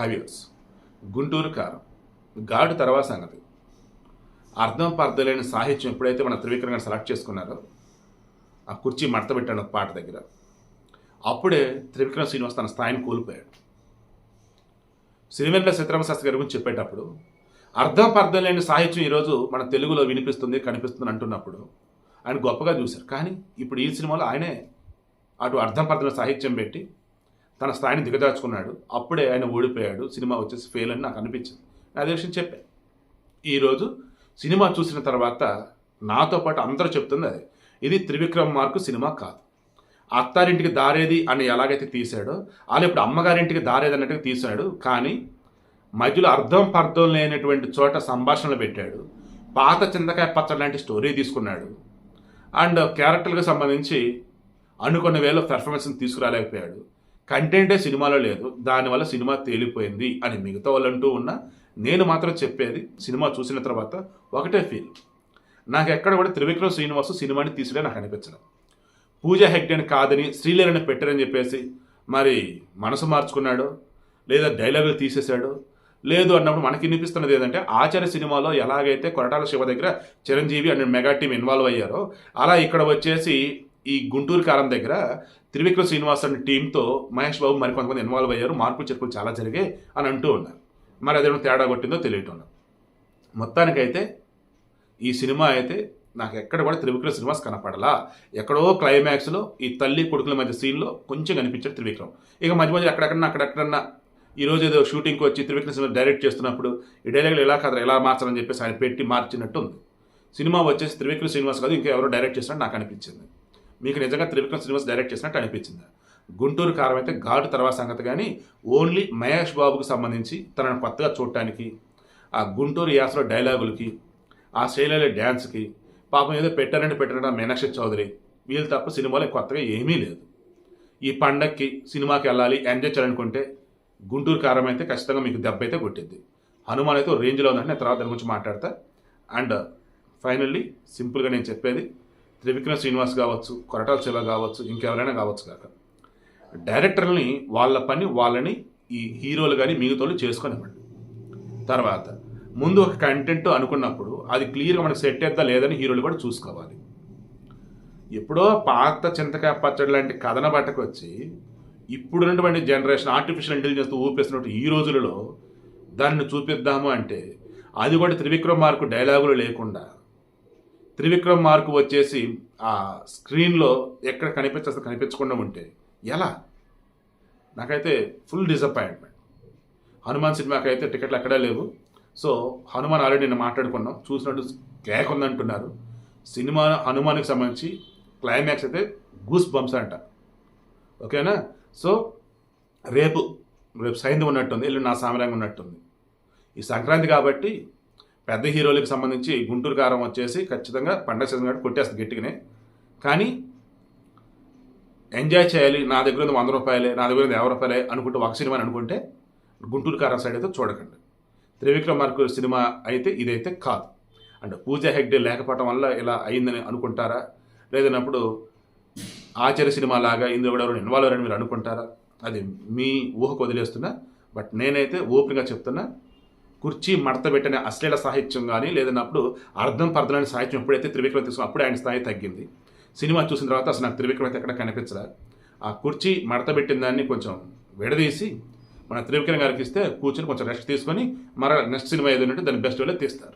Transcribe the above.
హైవ్యూస్. గుంటూరు కారం. గాడు తర్వాత సంగతి. అర్థం పర్థలేని సాహిత్యం ఎప్పుడైతే మన త్రివిక్రమ్ గారు సెలెక్ట్ చేసుకున్నారో ఆ కుర్చీ మడతబెట్టాను పాట దగ్గర. అప్పుడే త్రివిక్రమ్ శ్రీనివాస్ తన స్థాయిని కోల్పోయాడు. సిరివెంట్ల సీతారామ శాస్త్రి గారి గురించి చెప్పేటప్పుడు అర్థం పర్థం లేని సాహిత్యం ఈరోజు మన తెలుగులో వినిపిస్తుంది కనిపిస్తుంది అంటున్నప్పుడు ఆయన గొప్పగా చూశారు. కానీ ఇప్పుడు ఈ సినిమాలో ఆయనే అటు అర్థం పర్థం సాహిత్యం పెట్టి తన స్థాయిని దిగదార్చుకున్నాడు. అప్పుడే ఆయన ఓడిపోయాడు. సినిమా వచ్చేసి ఫెయిల్ అని నాకు అనిపించింది. నా అదే విషయం చెప్పాను ఈరోజు సినిమా చూసిన తర్వాత నాతో పాటు అందరూ చెప్తుంది అదే. ఇది త్రివిక్రమ్ మార్కు సినిమా కాదు. అత్తారింటికి దారేది అని ఎలాగైతే తీశాడో అలా ఇప్పుడు అమ్మగారింటికి దారేది అన్నట్టుగా తీశాడు. కానీ మధ్యలో అర్థం పర్థం లేనటువంటి చోట సంభాషణలు పెట్టాడు. పాత చింతకాయ పచ్చడి లాంటి స్టోరీ తీసుకున్నాడు. అండ్ క్యారెక్టర్కి సంబంధించి అనుకున్న వేలో పెర్ఫార్మెన్స్ని తీసుకురాలేకపోయాడు. కంటెంటే సినిమాలో లేదు. దానివల్ల సినిమా తేలిపోయింది అని మిగతా వాళ్ళు అంటూ ఉన్నా నేను మాత్రం చెప్పేది సినిమా చూసిన తర్వాత ఒకటే ఫీల్ నాకు ఎక్కడ కూడా త్రివిక్రమ్ శ్రీనివాసు సినిమాని తీసుడే నాకు అనిపించడం పూజ హెగ్డెన్ కాదని శ్రీలేరని పెట్టారని చెప్పేసి మరి మనసు మార్చుకున్నాడు లేదా డైలాగులు తీసేశాడు లేదు అన్నప్పుడు మనకి వినిపిస్తున్నది ఏంటంటే ఆచార్య సినిమాలో ఎలాగైతే కొరటాల శివ దగ్గర Chiranjeevi and mega team involve అయ్యారో అలా ఇక్కడ వచ్చేసి ఈ గుంటూరు కారం దగ్గర త్రివిక్రమ శ్రీనివాస్ అనే టీంతో మహేష్ బాబు మరి కొంతమంది ఇన్వాల్వ్ అయ్యారు. మార్పులు చేర్పులు చాలా జరిగాయి అని అంటూ ఉన్నారు. మరి అదేమో తేడా కొట్టిందో తెలియటం మొత్తానికైతే ఈ సినిమా అయితే నాకు ఎక్కడ కూడా త్రివిక్రమ్ శ్రీనివాస్ కనపడలా. ఎక్కడో క్లైమాక్స్లో ఈ తల్లి కొడుకుల మధ్య సీన్లో కొంచెం కనిపించాడు త్రివిక్రమ్. ఇక మధ్య మధ్య అక్కడక్కడన్నా అక్కడక్కడన్నా ఈ రోజు ఏదో షూటింగ్కి వచ్చి త్రివిక్రమ్ శ్రీనివాస్ డైరెక్ట్ చేస్తున్నప్పుడు ఈ డైలాగ్లు ఎలా కదా ఎలా మార్చాలని చెప్పేసి ఆయన పెట్టి మార్చినట్టు ఉంది సినిమా వచ్చేసి త్రివిక్రమ్ శ్రీనివాస్ కాదు ఇంకా ఎవరో డైరెక్ట్ చేసినట్టు నాకు అనిపించింది. మీకు నిజంగా త్రివిక్రమ్ శ్రీనివాస్ డైరెక్ట్ చేసినట్టు అనిపించింది. గుంటూరు కారం అయితే ఘాటు తర్వాత సంగతి కానీ ఓన్లీ మహేష్ బాబుకు సంబంధించి తనను కొత్తగా చూడటానికి ఆ గుంటూరు యాసలో డైలాగులకి ఆ శైలిలో డ్యాన్స్కి పాపం ఏదో పెట్టారంటే పెట్టారంటే మీనాక్షి చౌదరి వీళ్ళు తప్ప సినిమాలో కొత్తగా ఏమీ లేదు. ఈ పండక్కి సినిమాకి వెళ్ళాలి ఎంజాయ్ చేయాలనుకుంటే గుంటూరు కారం అయితే ఖచ్చితంగా మీకు దెబ్బ అయితే కొట్టింది హనుమాన్ అయితే రేంజ్లో ఉందంటే నేను తర్వాత దాని గురించి మాట్లాడతా. అండ్ ఫైనల్లీ సింపుల్గా నేను చెప్పేది త్రివిక్రమ్ శ్రీనివాస్ కావచ్చు కొరటాల శివ కావచ్చు ఇంకెవరైనా కావచ్చు కాక. డైరెక్టర్ని వాళ్ళ పని వాళ్ళని ఈ హీరోలు కానీ మిగతాలు చేసుకొనివ్వండి. తర్వాత ముందు ఒక కంటెంట్ అనుకున్నప్పుడు అది క్లియర్గా మనకి సెట్ అవుతా లేదని హీరోలు కూడా చూసుకోవాలి. ఎప్పుడో పాత చింతకాయ పచ్చడి లాంటి కథన బట్టకు వచ్చి ఇప్పుడున్నటువంటి జనరేషన్ ఆర్టిఫిషియల్ ఇంటెలిజెన్స్ ఊపిస్తున్నట్టు ఈ రోజులలో దాన్ని చూపిద్దాము అంటే అది కూడా త్రివిక్రమ్ మార్కు డైలాగులు లేకుండా త్రివిక్రమ్ మార్కు వచ్చేసి ఆ స్క్రీన్లో ఎక్కడ కనిపించేస్తే కనిపించకుండా ఉంటే. ఎలా? నాకైతే ఫుల్ డిసప్పాయింట్మెంట్. హనుమాన్ సినిమాకి అయితే టికెట్లు ఎక్కడా లేవు. సో హనుమాన్ ఆల్రెడీ నేను మాట్లాడుకున్నాం. చూసినట్టు క్లాక్ ఉందంటున్నారు. సినిమా హనుమాన్కి సంబంధించి క్లైమాక్స్ అయితే గూస్ బంప్స్ అంట. ఓకేనా? సో రేపు రేపు సైంధం ఉన్నట్టుంది. ఇల్లు నా సామరంగా ఉన్నట్టుంది. ఈ సంక్రాంతి కాబట్టి పెద్ద హీరోలకు సంబంధించి గుంటూరు కారం వచ్చేసి ఖచ్చితంగా పండగ సీజన్ కాబట్టి కొట్టేస్తుంది గట్టిగానే. కానీ ఎంజాయ్ చేయాలి నా దగ్గర ఉంది వంద రూపాయలే నా దగ్గర ఉంది యాభై రూపాయలే అనుకుంటే ఒక సినిమా అని అనుకుంటే గుంటూరు కారం సైడ్ అయితే చూడకండి. త్రివిక్రమ్ మార్కు సినిమా అయితే ఇదైతే కాదు. అండ్ పూజా హెగ్డే లేకపోవటం వల్ల ఇలా అయిందని అనుకుంటారా? లేదన్నప్పుడు ఆచార్య సినిమా లాగా ఇందులో కూడా ఎవరు ఇన్వాల్వ్ అయ్యారని మీరు అనుకుంటారా? అది మీ ఊహకు వదిలేస్తున్నా బట్ నేనైతే ఓపెన్గా చెప్తున్నా కుర్చీ మడత పెట్టిన అశ్లీల సాహిత్యం కానీ లేదన్నప్పుడు అర్థం పర్థమైన సాహిత్యం ఎప్పుడైతే త్రివిక్రమ తీసుకుని అప్పుడే ఆయన స్థాయి తగ్గింది. సినిమా చూసిన తర్వాత అసలు నాకు త్రివిక్రమ అయితే ఎక్కడ కనిపించరా ఆ కుర్చీ మడత పెట్టిన దాన్ని కొంచెం విడదీసి మన త్రివిక్రమ గారికి ఇస్తే కూర్చొని కొంచెం రెస్ట్ తీసుకొని మరలా నెక్స్ట్ సినిమా ఏదైనా దాన్ని బెస్ట్ వేలో తీస్తారు.